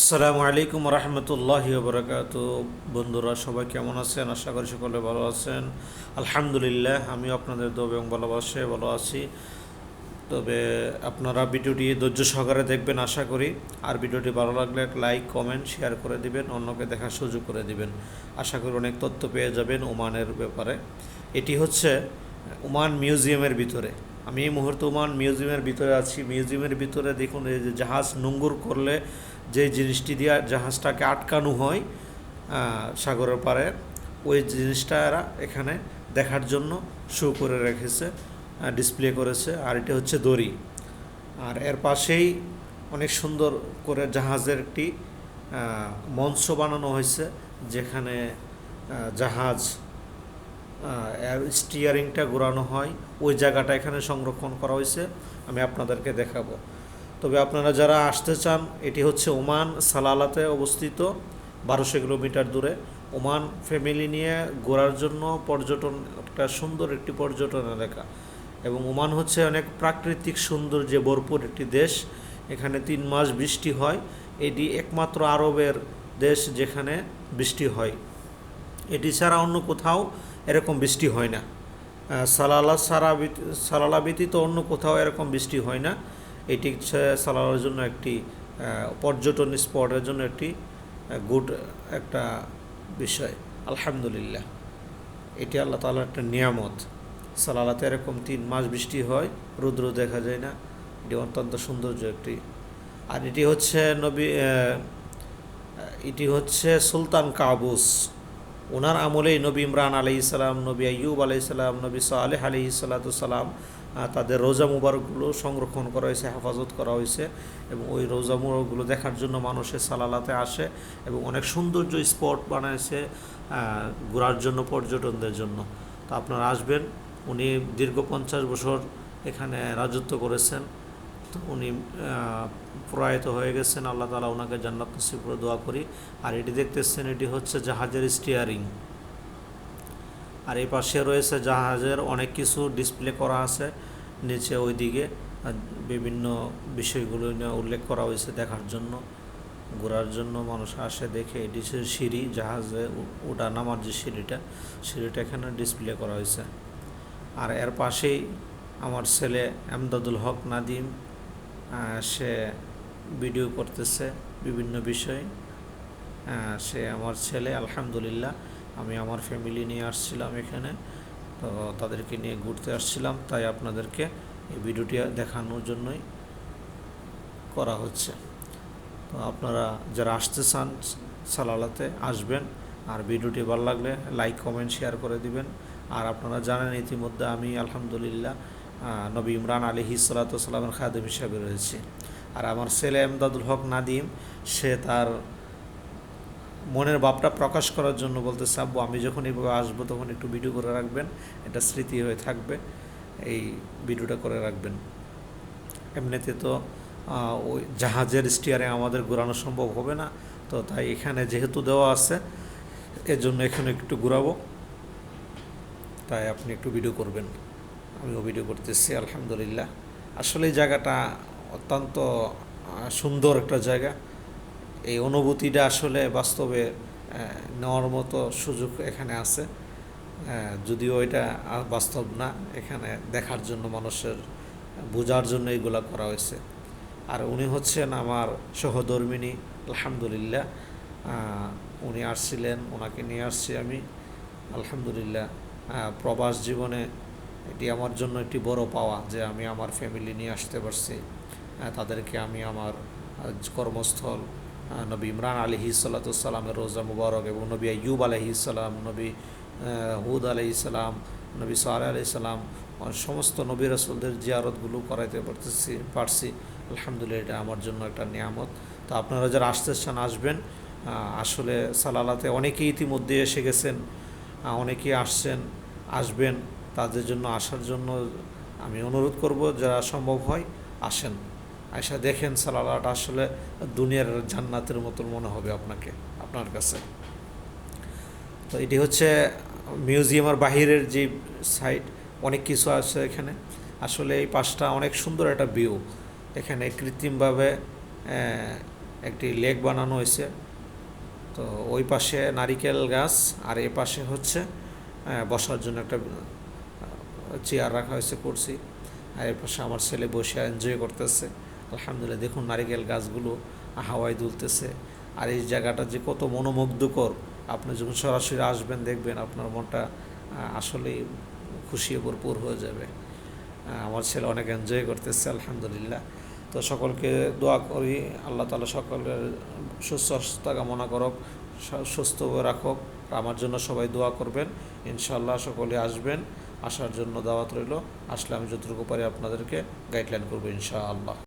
আসসালামু আলাইকুম রহমতুল্লাহ বরকাত বন্ধুরা, সবাই কেমন আছেন? আশা করি সকলে ভালো আছেন। আলহামদুলিল্লাহ আমি আপনাদের দোবে এবং ভালোবাসে ভালো আছি। তবে আপনারা ভিডিওটি ধৈর্য সহকারে দেখবেন, আশা করি। আর ভিডিওটি ভালো লাগলে লাইক, কমেন্ট, শেয়ার করে দিবেন, অন্যকে দেখার সুযোগ করে দিবেন। আশা করি অনেক তথ্য পেয়ে যাবেন ওমানের ব্যাপারে। এটি হচ্ছে ওমান মিউজিয়ামের ভিতরে। আমি এই মুহূর্তে ওমান মিউজিয়ামের ভিতরে আছি। মিউজিয়ামের ভিতরে দেখুন, এই যে জাহাজ নোঙ্গর করলে যে জিনিসটি দিয়ে জাহাজটাকে আটকানো হয় সাগরের পাড়ে, ওই জিনিসটা এরা এখানে দেখার জন্য শো করে রেখেছে ডিসপ্লে করেছে, আর এটা হচ্ছে দড়ি। আর এর পাশেই অনেক সুন্দর করে জাহাজের একটি মঞ্চ বানানো হয়েছে, যেখানে জাহাজ স্টিয়ারিংটা ঘোরানো হয়। ওই জায়গাটা এখানে সংরক্ষণ করা হয়েছে, আমি আপনাদেরকে দেখাবো। তবে আপনারা যারা আসতে চান, এটি হচ্ছে ওমান সালালাতে অবস্থিত। বারোশো কিলোমিটার দূরে। ওমান ফ্যামিলি নিয়ে ঘোরার জন্য পর্যটন, একটা সুন্দর একটি পর্যটন এলাকা। এবং ওমান হচ্ছে অনেক প্রাকৃতিক সৌন্দর্যে ভরপুর একটি দেশ। এখানে তিন মাস বৃষ্টি হয়। এটি একমাত্র আরবের দেশ যেখানে বৃষ্টি হয়। এটি ছাড়া অন্য কোথাও এরকম বৃষ্টি হয় না। সালালা সারা সালালা ব্যতীত অন্য কোথাও এরকম বৃষ্টি হয় না। এটি সালালার জন্য একটি পর্যটন স্পটের জন্য একটি গুড একটা বিষয়। আলহামদুলিল্লাহ। এটি আল্লাহ তালার একটা নিয়ামত। সালালাতে এরকম তিন মাস বৃষ্টি হয়, রুদ্র দেখা যায় না, এটি অত্যন্ত সৌন্দর্য একটি। আর এটি হচ্ছে নবী এটি হচ্ছে সুলতান কাবুস। ওনার আমলেই নবী ইমরান আলি ইসলাম নবী আইয়ুব আলি ইসলাম নবী সালেহ আলি সালাতাম তাদের রোজা মুবারকগুলো সংরক্ষণ করা হয়েছে, হেফাজত করা হয়েছে এবং ওই রোজা মুবারকগুলো দেখার জন্য মানুষের সালালাতে আসে এবং অনেক সৌন্দর্য স্পট বানাইছে ঘোরার জন্য, পর্যটনদের জন্য। তো আপনারা আসবেন, উনি দীর্ঘ পঞ্চাশ বছর এখানে রাজত্ব করেছেন, তো উনি প্রয়াত হয়ে গেছেন। আল্লাহ তালা ওনাকে জান্নাত দোয়া করি। আর এটি দেখতেছেন, এটি হচ্ছে জাহাজের স্টিয়ারিং আর এই পাশে রয়েছে জাহাজের অনেক কিছু ডিসপ্লে করা আছে। নিচে ওইদিকে বিভিন্ন বিষয়গুলো নিয়ে উল্লেখ করা হয়েছে দেখার জন্য। ঘোরার জন্য মানুষ আসে দেখে। এটি সিঁড়ি, জাহাজে ওঠা নামার যে সিঁড়িটা সিঁড়িটা এখানে ডিসপ্লে করা হয়েছে। আর এর পাশেই আমার ছেলে আমদাদুল হক নাদিম সে ভিডিও করতেছে বিভিন্ন বিষয়। সে আমার ছেলে, আলহামদুলিল্লাহ। আমি আমার ফ্যামিলি নিয়ে আসছিলাম এখানে, তো তাদেরকে নিয়ে ঘুরতে আসছিলাম, তাই আপনাদেরকে এই ভিডিওটি দেখানোর জন্যই করা হচ্ছে। তো আপনারা যারা আসতে চান সালালাতে আসবেন, আর ভিডিওটি ভালো লাগলে লাইক কমেন্ট শেয়ার করে দিবেন। আর আপনারা জানেন ইতিমধ্যে আমি আলহামদুলিল্লাহ নবী ইমরান আলী হিসালাতামের খাদেম হিসাবে রয়েছি। আর আমার ছেলে এমদাদুল হক নাদিম, সে তার মনের ভাবটা প্রকাশ করার জন্য বলতে চাবো আমি যখন এইভাবে আসব তখন একটু ভিডিও করে রাখবেন। এটা স্মৃতি হয়ে থাকবে। এই ভিডিওটা করে রাখবেন। এমনিতে তো ওই জাহাজের স্টিয়ারে আমাদের ঘোরানো সম্ভব হবে না। তো তাই এখানে যেহেতু দেওয়া আছে এর জন্য এখানে একটু ঘোরাবো। তাই আপনি একটু ভিডিও করবেন। আমিও ভিডিও করতেছি, আলহামদুলিল্লাহ। আসলে এই জায়গাটা অত্যন্ত সুন্দর একটা জায়গা। এই অনুভূতিটা আসলে বাস্তবে নেওয়ার মতো সুযোগ এখানে আছে। যদিও এটা বাস্তব না, এখানে দেখার জন্য মানুষের, বোঝার জন্য এগুলা করা হয়েছে। আর উনি হচ্ছেন আমার সহধর্মিনী, আলহামদুলিল্লাহ। উনি আসছিলেন, ওনাকে নিয়ে আসছি আমি। আলহামদুলিল্লাহ প্রবাস জীবনে এটি আমার জন্য একটি বড় পাওয়া যে আমি আমার ফ্যামিলি নিয়ে আসতে পারছি। তাদেরকে আমি আমার কর্মস্থল নবী ইমরান আলহি সাল্লাতামের রোজা মুবারক এবং নবী আয়ুব আলহি নবী হুদ ইসালাম নবী সাল আলি সমস্ত নবী রসুলদের জিয়ারতগুলো করাইতে পারতেছি, পারছি। আলহামদুলিল্লাহ, এটা আমার জন্য একটা নিয়ামত। তো আপনারা যারা আসতে চান, আসবেন। আসলে সালালাতে অনেকেই ইতিমধ্যে এসে গেছেন অনেকেই আসছেন, আসবেন। তাদের জন্য আসার জন্য আমি অনুরোধ করব, যারা সম্ভব হয়, আসেন। আয়সা দেখেন সালালাটা আসলে দুনিয়ার জান্নাতের মতন মনে হবে আপনাকে, আপনার কাছে। তো এটি হচ্ছে মিউজিয়ামের বাহিরের যে সাইড অনেক কিছু আছে এখানে। আসলে এই পাশটা অনেক সুন্দর একটা ভিউ। এখানে কৃত্রিমভাবে একটি লেক বানানো হয়েছে। তো ওই পাশে নারিকেল গাছ, আর এ পাশে হচ্ছে বসার জন্য একটা চেয়ার রাখা হয়েছে করছি আর এর পাশে আমার ছেলে বসে এনজয় করতেছে। আলহামদুলিল্লাহ, দেখুন নারিকেল গাছগুলো হাওয়ায় দুলতেছে। আর এই জায়গাটা যে কত মনোমুগ্ধকর। আপনি যখন সরাসরি আসবেন, দেখবেন আপনার মনটা আসলেই খুশি ভরপুর হয়ে যাবে। আমার ছেলে অনেক এনজয় করতেছে, আলহামদুলিল্লাহ। তো সকলকে দোয়া করি, আল্লাহ তালা সকলের সুস্বাস্থ্য কামনা করক সুস্থ রাখক। আমার জন্য সবাই দোয়া করবেন। ইনশাল্লাহ সকলে আসবেন। আসার জন্য দাওয়াত রইল। আসলে আমি যতটুকু পারি আপনাদেরকে গাইডলাইন করব, ইনশাআল্লাহ।